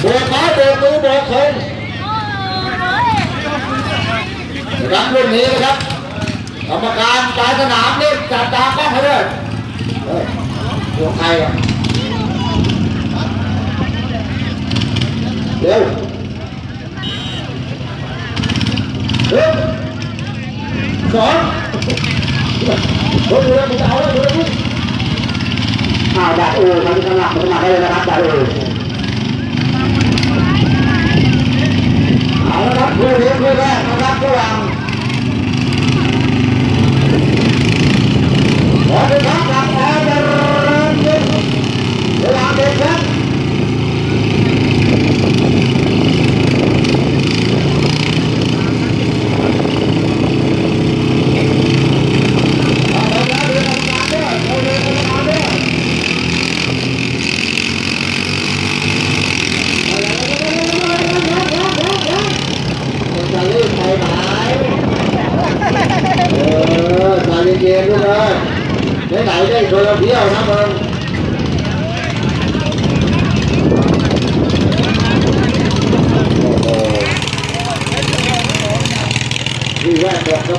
โบกไม้โบกมือโบกคนรับรุ่นนี้นะครับกรรมการปลายสนามนี่จับตากล้องให้ด้วยเฮ้ยตัวใครอะเร็วเร็วสองรถเรือมึงจะเอาแล้วมึงจะวิ่งอ้าวดาบอูมาที่ข้างหลังมาสมัครได้เลยนะครับดาบอู เอาละครับคู่นี้คู่แรกนะครับระหว่าง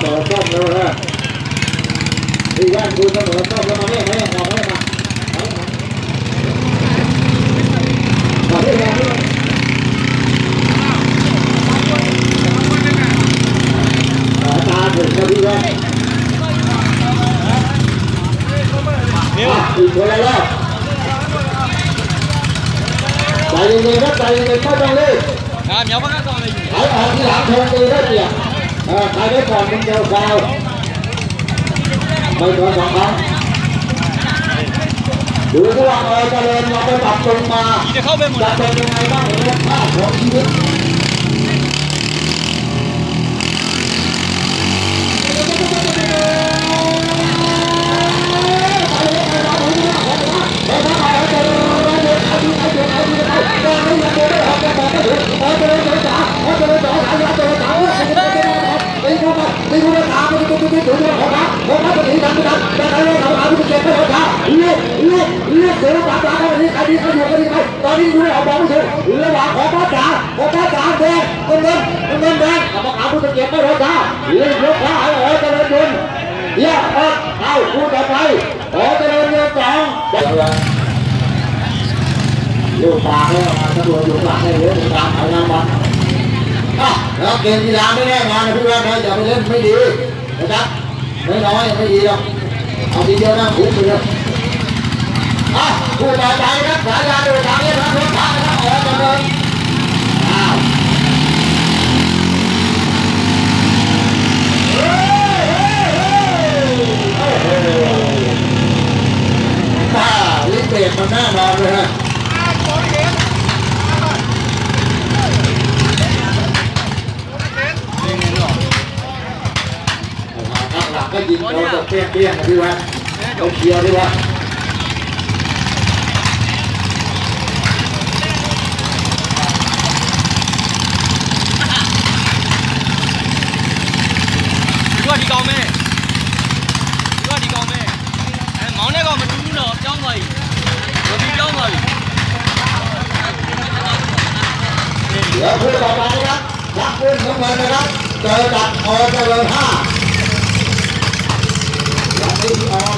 สอซ่อมแล้วนะดีว่าคุณเสมอซ่อมแล้วมาให้ให้ออกให้มาขอให้มาขอตาถึงครับพี่ว่าเนี่ยอีกคนแล้วใจเย็นๆครับใจเย็นๆเข้าจังเลยนะเหมียวพักกันต่อเลยไหลออกที่หลังทงตีได้เปรียบ ใครได้ก่อนเป็นเจ้าสาวไปตัวสองครั้งดูระหว่างเราเจริญเราไปปรับปรุงมาจะเป็นยังไงบ้างในี่อภาพของชีวิต เลือกเสือปราบปรามเขาแบบนี้ใครดีใครอยู่ใครดีใครตอนนี้ดูไม่ออกมองไม่ถูกระหว่างของพ่อจ๋าของพ่อจ๋าแดงเงินเงินเงินแดงกับหาผู้เก็บไม่ทันจ้าเลือกยกขาให้อ๋อเจริญยนต์เยี่ยมครับเอาคู่ต่อไปอ๋อเจริญยนต์สองยวอยู่ปากเลยมาตำรวจอยู่ปากเลยเดี๋ยวตามเอาน้ำมันแล้วเกมกีฬาไม่แน่นอนนะพี่ว่านะอย่าไปเล่นไม่ดีนะครับไม่น้อยไม่ดีหรอกเอาทีเดียวนะคุ้มเลย อะผู้ต่อไปครับสายยาดูทางนี้ครับรถทางนะครับออกมาเลยอ้าวเฮ้ยเฮ้ยเฮ้ยโอ้โหอ่าลิเบรกมันแน่นอนเลยฮะข้างหลังก็ยิงเราตกเปี้ยงเปี้ยงนะพี่วะเราเคลียร์ดีวะ เดี๋ยวคู่ต่อไปนะครับรักปืนน้ำเงินนะครับ เจอกับอเจริญห้ารักที่อ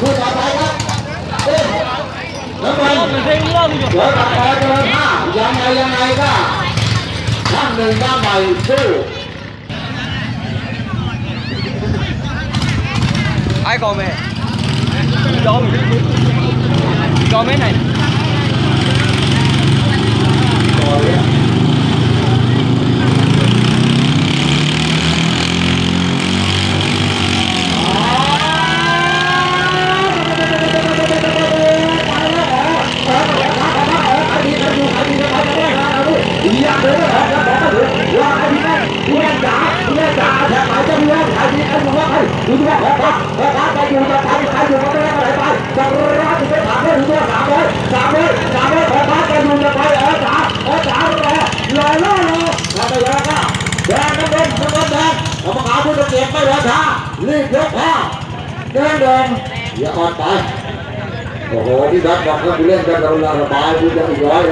คู่ต่อไปครับเอ้ยน้ำมันเดี๋ยวต่อไปเจอห้ายังไงยังไงก็ท่านหนึ่งด้านใหม่สู้ไอ้กองเมย์ยอมยอมไหมไหน ถึงแยกแล้วครับแล้วครับไปอยู่จะไปไปอยู่ก็ไม่ได้อะไรไปจะร้านถึงไปถามให้ถึงตัวสามร้อยสามร้อยสามร้อยขอพักไปอยู่จะไปเออจ๋าเออจ๋าแล้รอรอรอเราไปแล้วก็แดงน้ำเงินน้ำเงินแดงกรรมการผู้ตัดสินไม่รอช้ารีบยกแล้วแดงแดงอย่าอ่อนไปโอ้โหที่ดักบอกว่าคุณเล่นกันตลอดสบายคุณจะอีกร้อย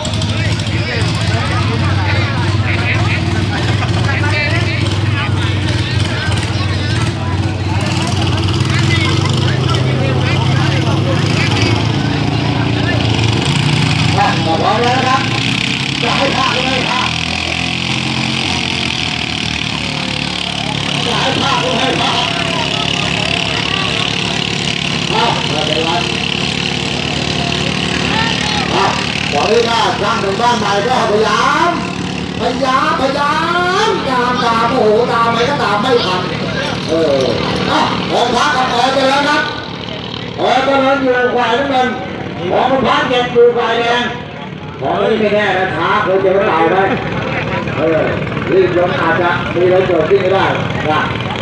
แล้วนะครับจะให้ภาคไม่ให้ภาคจะให้ภาคไม่ให้ภาคเอาไม่เป็นไรเอาตอนนี้ก็สร้างเป็นบ้านใหม่ก็พยายามพยายามพยายามตามตามโอ้โหตามไปก็ตามไม่ทันเออเอาของพระกับออกไปแล้วครับออกไปแล้วอยู่ฝ่ายน้ำเงินของพระเก็บอยู่ฝ่ายแดง ของไม่แน่นะช้าเคยเจอเปล่าไหมเออรีบลงอาจจะมีอะไรเกิดขึ้นก็ได้นะ